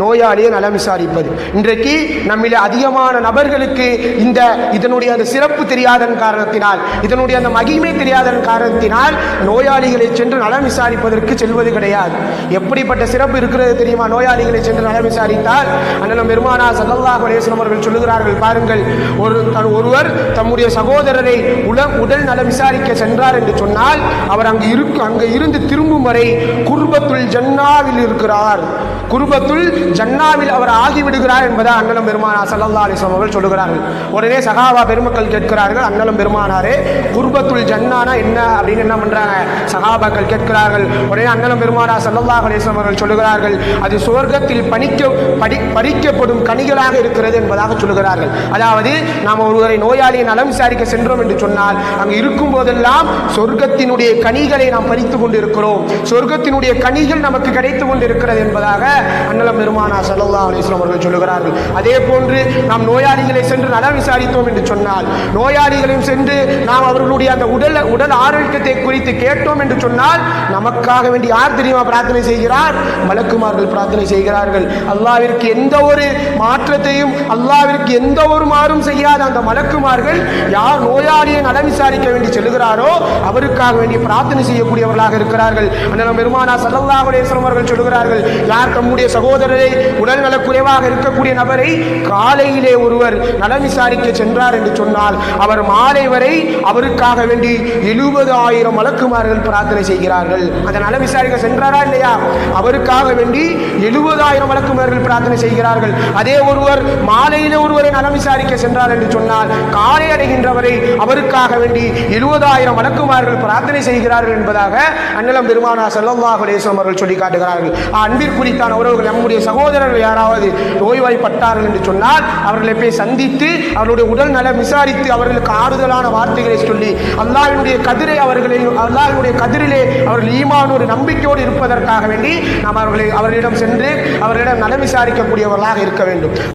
நோயாளியை நலம் விசாரிப்பது. இன்றைக்கு நம்மில அதிகமான நபர்களுக்கு இந்த இதனுடைய அந்த சிறப்பு தெரியாதன் காரணத்தினால் இதனுடைய அந்த மகிமை தெரியாதன் காரணத்தினால் நோயாளிகளை சென்று நலம் விசாரிப்பதற்கு செல்வது கிடையாது. எப்படிப்பட்ட சிறப்பு இருக்கிறது தெரியுமா? நோயாளிகளை சென்று நலம் விசாரித்தால் அண்ணலம் பெருமானா சல்லல்லாஹு அலைஹி அவர்கள் சொல்லுகிறார்கள் பாருங்கள் ஒரு ஒருவர் தம்முடைய சகோதரரை உல உடல் நலம் விசாரிக்க சென்றார் என்று சொன்னால் அவர் அங்கு இருக்கு அங்கு இருந்து திரும்பும் வரை குர்பத்துள் ஜன்னாவில் இருக்கிறார். குரு குர்பத்துல் ஜன்னாவில் அவர் ஆகிவிடுகிறார் என்பதை அண்ணலம் பெருமானா சல்லல்லா அலிஸ்லாம் அவர்கள் சொல்லுகிறார்கள். உடனே சகாபா பெருமக்கள் கேட்கிறார்கள் அண்ணலம் பெருமானாரே குர்பத்துல் ஜன்னானா என்ன அப்படின்னு என்ன பண்றாங்க? சகாபாக்கள் கேட்கிறார்கள். உடனே அண்ணலம் பெருமானா சல்லல்லா அலிஸ்லாம் அவர்கள் சொல்லுகிறார்கள் அது சுவர்க்கத்தில் பணிக்க படி பறிக்கப்படும் கனிகளாக இருக்கிறது என்பதாக சொல்லுகிறார்கள். அதாவது நாம் ஒருவரை நோயாளியை நலம் விசாரிக்க சென்றோம் என்று சொன்னால் அங்கு இருக்கும் போதெல்லாம் சொர்க்கத்தினுடைய கனிகளை நாம் பறித்து கொண்டிருக்கிறோம். சொர்க்கத்தினுடைய கனிகள் நமக்கு கிடைத்து கொண்டிருக்கிறது என்பதாக அண்ணலம் பெருமானா சல்லா அலிஸ்லாம் அவர்கள் சொல்லுகிறார்கள். அதே போன்று நாம் நோயாளிகளை சென்று நலம் விசாரித்தோம் என்று சொன்னால் நோயாளிகளையும் சென்று நாம் அவர்களுடைய அந்த உடல் உடல் ஆரோக்கியத்தை குறித்து கேட்டோம் என்று சொன்னால் நமக்காக வேண்டி யார் தெரியுமா பிரார்த்தனை செய்கிறார்? மலக்குமார்கள் பிரார்த்தனை செய்கிறார்கள். அல்லாவிற்கு எந்த ஒரு மாற்றத்தையும் அல்லாவிற்கு எந்த ஒரு மாறும் செய்யாத அந்த மலக்குமார்கள் யார் நோயாளியை நலம் விசாரிக்க வேண்டி செல்கிறாரோ அவருக்காக வேண்டி பிரார்த்தனை செய்யக்கூடியவர்களாக இருக்கிறார்கள். அண்ணன் பெருமானா சல்லல்லாஹு அவர்கள் சொல்லுகிறார்கள் யார் தம்முடைய சகோதரரை உடல்நலக் குறைவாக இருக்கக்கூடிய நபரை காலையிலே ஒருவர் நலம் விசாரிக்க சென்றார் என்று சொன்னால் அவர் மாலை வரை அவருக்காக வேண்டி எழுபது ஆயிரம் மலக்குமார்கள் பிரார்த்தனை செய்கிறார்கள். அந்த நல விசாரிக்க சென்றாரா இல்லையா? அவருக்காக வேண்டி எழுபதாயிரம் வழக்குமார்கள் பிரார்த்தனை செய்கிறார்கள். அதே ஒருவர் மாலையில ஒருவரை நலம் விசாரிக்க சென்றார் என்று சொன்னால் காலை அடைகின்றவரை அவருக்காக வேண்டி எழுபதாயிரம் வழக்குமார்கள் பிரார்த்தனை செய்கிறார்கள் என்பதாக அண்ணலம் பெருமானா செல்லல்லாஹ் அவர்கள் சொல்லி காட்டுகிறார்கள். அன்பிற்குறித்தான உறவுகள் நம்முடைய சகோதரர்கள் யாராவது நோய்வாய்ப்பட்டார்கள் என்று சொன்னால் அவர்களை போய் சந்தித்து அவர்களுடைய உடல் நலம் விசாரித்து அவர்களுக்கு ஆறுதலான வார்த்தைகளை சொல்லி அல்லாஹ்வினுடைய கதிரை அவர்களை அல்லாஹ்வினுடைய கதிரிலே அவர்கள் ஒரு நம்பிக்கையோடு இருப்பதற்காக வேண்டி நாம் அவர்களை அவர்களிடம் சென்று அவர்களிடம் நலம் விசாரிக்கக்கூடியவர்களாக இருக்க வேண்டும்.